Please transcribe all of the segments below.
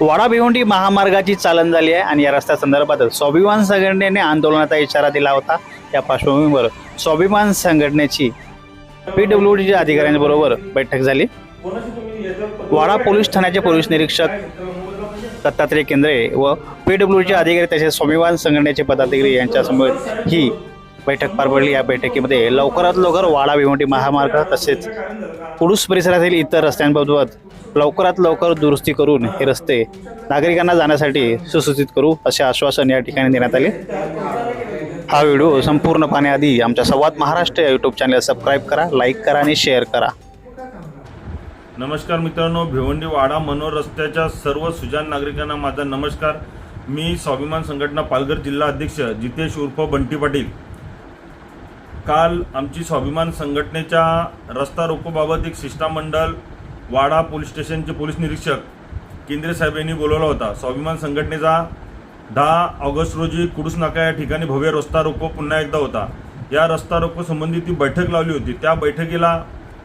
वाडा भिवंडी महामार्गाची चालन झाली आहे आणि या रस्त्या संदर्भात स्वाभिमान संघटनेने आंदोलनाचा इशारा दिला होता. या पार्श्वभूमीवर स्वाभिमान संघटनेची पी डब्ल्यू डीच्या अधिकाऱ्यांबरोबर बैठक झाली. वाडा पोलीस ठाण्याचे पोलीस निरीक्षक दत्तात्रय केंद्रे व पी डब्ल्यू डीचे अधिकारी तसेच स्वाभिमान संघटनेचे पदाधिकारी यांच्यासमोर ही बैठक पार पडली. या बैठकीमध्ये लवकरात लवकर वाडा भिवंडी महामार्ग तसेच पुरुष परिसरातील इतर रस्त्यांबाबत लवकरात लवकर दुरुस्ती करून हे रस्ते नागरिकांना जाण्यासाठी सुसूचित करू असे आश्वासन या ठिकाणी देण्यात आले. हा व्हिडिओ संपूर्ण पाहण्याआधी आमच्या संवाद महाराष्ट्र या यूट्यूब चॅनल सबस्क्राईब करा लाईक करा आणि शेअर करा. नमस्कार मित्रांनो भिवंडी वाडा मनोर रस्त्याच्या सर्व सुजान नागरिकांना माझा नमस्कार. मी स्वाभिमान संघटना पालघर जिल्हा अध्यक्ष जितेश उर्फ बंटी पाटील. काल आमची स्वाभिमान संघटनेच्या रस्ता रोकोबाबत एक शिष्टमंडळ वाडा पोलीस स्टेशनचे पोलीस निरीक्षक केंद्रे साहेब यांनी बोलवला होता. स्वाभिमान संघटनेचा दहा ऑगस्ट रोजी कुडूस नाका या ठिकाणी भव्य रस्ता रोको पुन्हा एकदा होता. या रस्ता रोको संबंधी ती बैठक लावली होती. त्या बैठकीला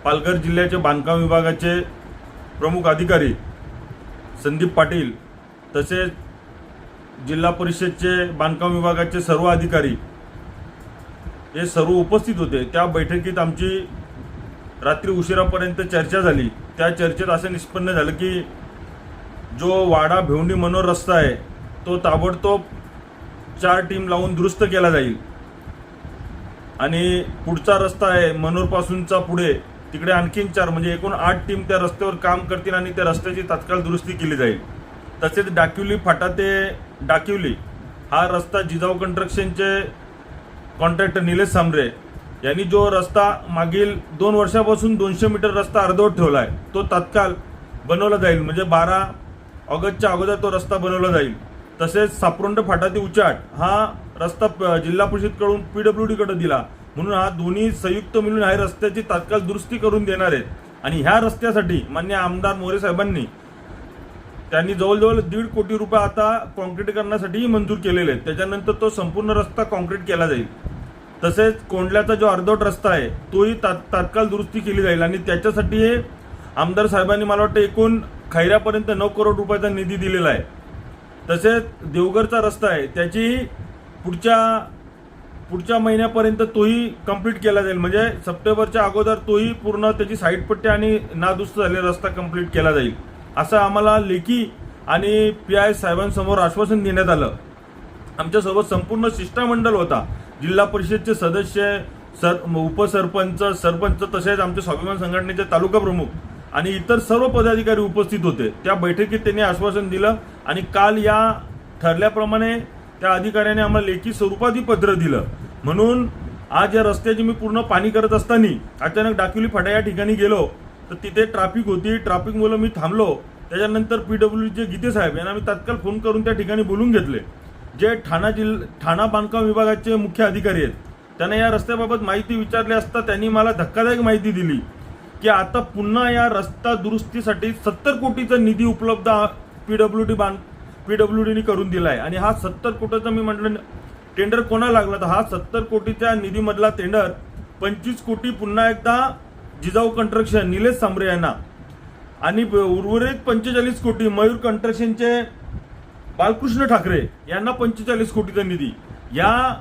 पालघर जिल्ह्याचे बांधकाम विभागाचे प्रमुख अधिकारी संदीप पाटील तसेच जिल्हा परिषदचे बांधकाम विभागाचे सर्व अधिकारी हे सर्व उपस्थित होते. त्या बैठकीत आमची रात्री उशिरापर्यंत चर्चा झाली. त्या चर्चेत असं निष्पन्न झालं की जो वाडा भिवंडी मनोर रस्ता आहे तो ताबडतोब चार टीम लावून दुरुस्त केला जाईल. आणि पुढचा रस्ता आहे मनोरपासूनचा पुढे. तिकडे आणखीन चार म्हणजे एकूण आठ टीम त्या रस्त्यावर काम करतील आणि त्या रस्त्याची तात्काळ दुरुस्ती केली जाईल. तसेच डाकिवली फाटा ते डाकिवली हा रस्ता जिजाऊ कंस्ट्रक्शनचे कॉन्ट्रॅक्टर निलेश सांबरे यांनी जो रस्ता मागील दोन वर्षापासून दोनशे मीटर रस्ता अर्धवट ठेवला आहे तो तात्काळ बनवला जाईल. म्हणजे बारा ऑगस्टच्या अगोदर तो रस्ता बनवला जाईल. तसेच सापरोंड फाटा ते उचाट हा रस्ता प- जिल्हा परिषदकडून पी डब्ल्यू डीकडे दिला. म्हणून हा दोन्ही संयुक्त मिळून ह्या रस्त्याची तात्काळ दुरुस्ती करून देणार आहेत. आणि ह्या रस्त्यासाठी मान्य आमदार मोरे साहेबांनी त्यांनी जवळजवळ दीड कोटी रुपये आता कॉन्क्रीटीकरणासाठी मंजूर केलेले आहेत. त्याच्यानंतर तो संपूर्ण रस्ता कॉन्क्रीट केला जाईल. तसेच कोंडल्याचा जो अर्धवट रस्ता आहे तोही तात तात्काळ दुरुस्ती केली जाईल. आणि त्याच्यासाठी हे आमदार साहेबांनी मला वाटतं एकूण खैऱ्यापर्यंत नऊ करोड रुपयाचा निधी दिलेला आहे. तसेच देवघरचा रस्ता आहे त्याची पुढच्या पुढच्या महिन्यापर्यंत तोही कंप्लीट केला जाईल. म्हणजे सप्टेंबरच्या अगोदर तोही पूर्ण त्याची साईडपट्टी आणि नादुस्त झालेला रस्ता कंप्लीट केला जाईल. असं आम्हाला लेखी आणि पी आय साहेबांसमोर आश्वासन देण्यात आलं. आमच्यासोबत संपूर्ण शिष्टमंडळ होता. जिल्हा परिषदचे सदस्य सर उपसरपंच सरपंच तसेच आमचे स्वाभिमान संघटनेचे तालुका प्रमुख आणि इतर सर्व पदाधिकारी उपस्थित होते. त्या बैठकीत त्यांनी आश्वासन दिलं आणि काल या ठरल्याप्रमाणे त्या अधिकाऱ्याने आम्हाला लेखी स्वरूपात ही पत्र दिलं. म्हणून आज या रस्त्याची मी पूर्ण पाणी करत असताना अचानक डाकिवली फाटा या ठिकाणी गेलो. तर तिथे ट्रॅफिक होती. ट्राफिकमुळं मी थांबलो. त्याच्यानंतर पी डब्ल्यू गीते साहेब यांना मी तात्काळ फोन करून त्या ठिकाणी बोलून घेतले. जे ठाणा जिल्हा ठाणा बांधकाम विभागाचे मुख्य अधिकारी आहेत. त्यांना या रस्त्याबाबत माहिती विचारली असता त्यांनी मला धक्कादायक माहिती दिली की आता पुन्हा या रस्ता दुरुस्तीसाठी सत्तर कोटीचा निधी उपलब्ध पी डब्ल्यू डी बांध पी डब्ल्यू डीने करून दिला आहे आणि हा सत्तर कोटीचा मी म्हटलं टेंडर कोणा लागला तर हा सत्तर कोटीच्या निधीमधला टेंडर पंचवीस कोटी पुन्हा एकदा जिजाऊ कंट्रक्शन निलेश सांबरे यांना. आणि उर्वरित पंचेचाळीस कोटी मयूर कंट्रक्शनचे बालकृष्ण ठाकरे यांना पंचेचाळीस कोटीचा निधी. या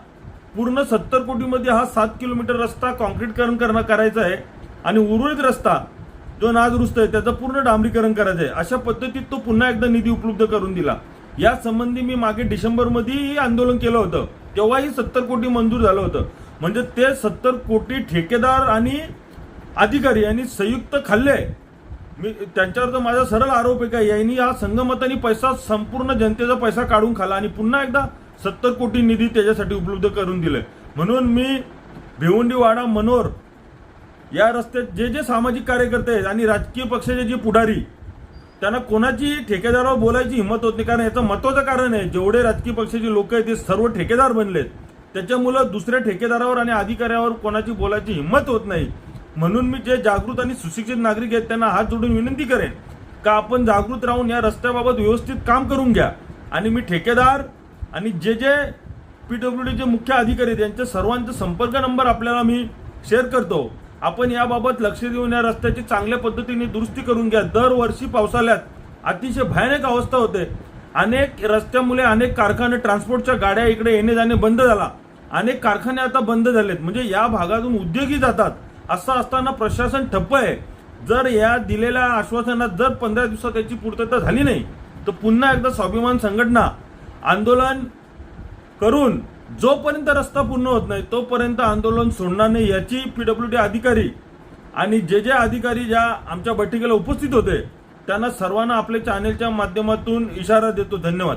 पूर्ण सत्तर कोटीमध्ये हा सात किलोमीटर रस्ता कॉन्क्रीटकरण करणं करायचा आहे. आणि उर्वरित रस्ता जो नादुरुस्त आहे त्याचं पूर्ण डांबरीकरण करायचं आहे. अशा पद्धतीत तो पुन्हा एकदा निधी उपलब्ध करून दिला. या संबंधी मी मागे डिसेंबरमध्येही आंदोलन केलं होतं. तेव्हाही सत्तर कोटी मंजूर झालं होतं. म्हणजे ते सत्तर कोटी ठेकेदार आणि अधिकारी यांनी संयुक्त खाल्ले मी त्यांच्यावर तर माझा सरळ आरोप आहे का? यांनी हा संगमतानी पैसा संपूर्ण जनतेचा पैसा काढून खाला आणि पुन्हा एकदा सत्तर कोटी निधी त्याच्यासाठी उपलब्ध करून दिले. म्हणून मी भिवंडी वाडा मनोर या रस्त्यात जे जे सामाजिक कार्यकर्ते आहेत आणि राजकीय पक्षाचे जे पुढारी त्यांना कोणाची ठेकेदारावर बोलायची हिंमत होत नाही. कारण याचं महत्वाचं कारण आहे जेवढे राजकीय पक्षाचे लोक आहेत ते सर्व ठेकेदार बनलेत. त्याच्यामुळं दुसऱ्या ठेकेदारावर आणि अधिकाऱ्यावर कोणाची बोलायची हिंमत होत नाही. म्हणून मी जे जागृत आणि सुशिक्षित नागरिक आहेत त्यांना हात जोडून विनंती करेन का आपण जागृत राहून या रस्त्याबाबत व्यवस्थित काम करून घ्या. आणि मी ठेकेदार आणि जे जे पी डब्ल्यू डीचे मुख्य अधिकारी आहेत यांच्या सर्वांचा संपर्क नंबर आपल्याला मी शेअर करतो. आपण याबाबत लक्ष देऊन या रस्त्याची चांगल्या पद्धतीने दुरुस्ती करून घ्या. दरवर्षी पावसाळ्यात अतिशय भयानक अवस्था होते. अनेक रस्त्यामुळे अनेक कारखाने ट्रान्सपोर्टच्या गाड्या इकडे येणे जाणे बंद झाला. अनेक कारखाने आता बंद झालेत. म्हणजे या भागातून उद्योगी जातात. असं असताना प्रशासन ठप्प आहे. जर या दिलेल्या आश्वासनात जर पंधरा दिवसात त्याची पूर्तता झाली नाही तर पुन्हा एकदा स्वाभिमान संघटना आंदोलन करून जोपर्यंत रस्ता पूर्ण होत नाही तोपर्यंत आंदोलन सोडणार नाही याची पीडब्ल्यू डी अधिकारी आणि जे जे अधिकारी ज्या आमच्या बैठकीला उपस्थित होते त्यांना सर्वांना आपल्या चॅनेलच्या माध्यमातून इशारा देतो. धन्यवाद.